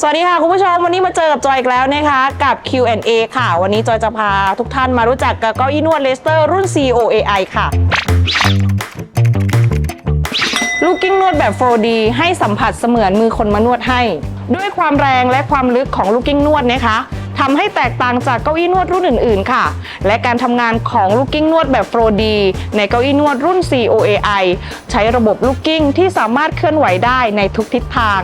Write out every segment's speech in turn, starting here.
สวัสดีค่ะ คุณผู้ชม วันนี้มาเจอกับจอยอีกแล้วนะคะ กับ Q&A ค่ะ วันนี้จอยจะพาทุกท่านมารู้จักกับเก้าอี้นวดเลสเตอร์รุ่น COAI ค่ะ ลูกกิ้งนวดแบบ 4D ให้สัมผัสเสมือนมือคนมานวดให้ ด้วยความแรงและความลึกของลูกกิ้งนวดนะคะทำให้แตกต่างจากเก้าอี้นวดรุ่นอื่น ๆ ค่ะ และการทำงานของลูกกิ้งนวดแบบ 4D ในเก้าอี้นวดรุ่น COAI ใช้ระบบลูกกิ้งที่สามารถเคลื่อนไหวได้ในทุกทิศทาง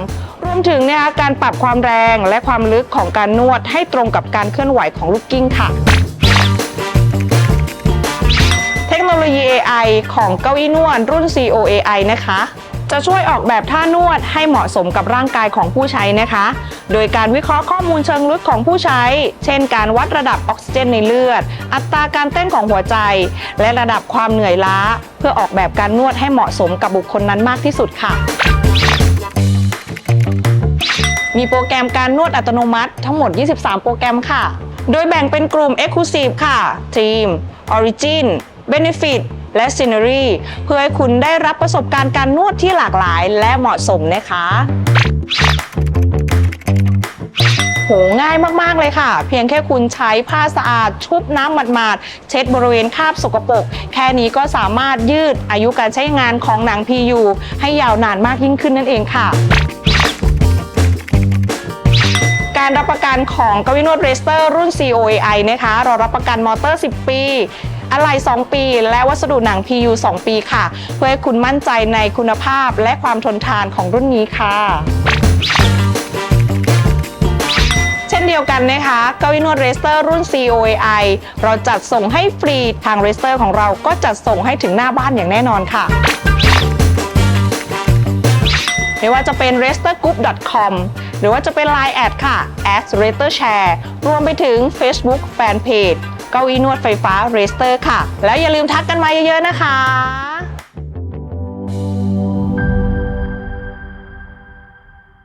วมถึงนะคะการปรับความแรงและความลึกของการนวดให้ตรงกับการเคลื่อนไหวของลูกกิ้งค่ะ เทคโนโลยี AI ของเก้าอี้นวดรุ่น COAI นะคะจะช่วยออกแบบท่านวดให้เหมาะสมกับร่างกายของผู้ใช้นะคะ โดยการวิเคราะห์ข้อมูลเชิงลึกของผู้ใช้ เช่น การวัดระดับออกซิเจนในเลือด อัตราการเต้นของหัวใจ และระดับความเหนื่อยล้า เพื่อออกแบบการนวดให้เหมาะสมกับบุคคลนั้นมากที่สุดค่ะ มีโปรแกรมการนวดอัตโนมัติทั้งหมด 23 โปรแกรมค่ะ โดยแบ่งเป็นกลุ่ม Exclusive ค่ะ Team Origin Benefit และ Scenery เพื่อให้คุณได้รับประสบการณ์การนวดที่หลากหลายและเหมาะสมนะคะโหง่ายมากๆเลยค่ะ เพียงแค่คุณใช้ผ้าสะอาด ชุบน้ำหมาดๆเช็ดบริเวณคราบสกปรกแค่นี้ก็สามารถยืดอายุการใช้งานของหนัง PU ให้ยาวนานมากยิ่งขึ้นนั่นเองค่ะ การรับประกันของกวินวดเรสเตอร์รุ่น COAI นะคะ เรารับประกันมอเตอร์ 10 ปีอะไหล่2ปี และวัสดุหนัง PU 2 ปีค่ะ เพื่อให้คุณมั่นใจในคุณภาพและความทนทานของรุ่นนี้ค่ะเช่นเดียวกันนะคะเก้าอี้นวดเรสเตอร์รุ่น COAI เราจัดส่งให้ฟรีทางเรสเตอร์ของเราก็จัดส่งให้ถึงหน้าบ้านอย่างแน่นอนค่ะ ไม่ว่าจะเป็น r e s t e r g r o u p c o m รือว่าจะเป็น Line แอดค่ะ at r a t e r share รวมไปถึง Facebook Fanpage เก้าอี้นวดไฟฟ้า r a s t e r ค่ะ แล้วอย่าลืมทักกันมาเยอะๆนะคะ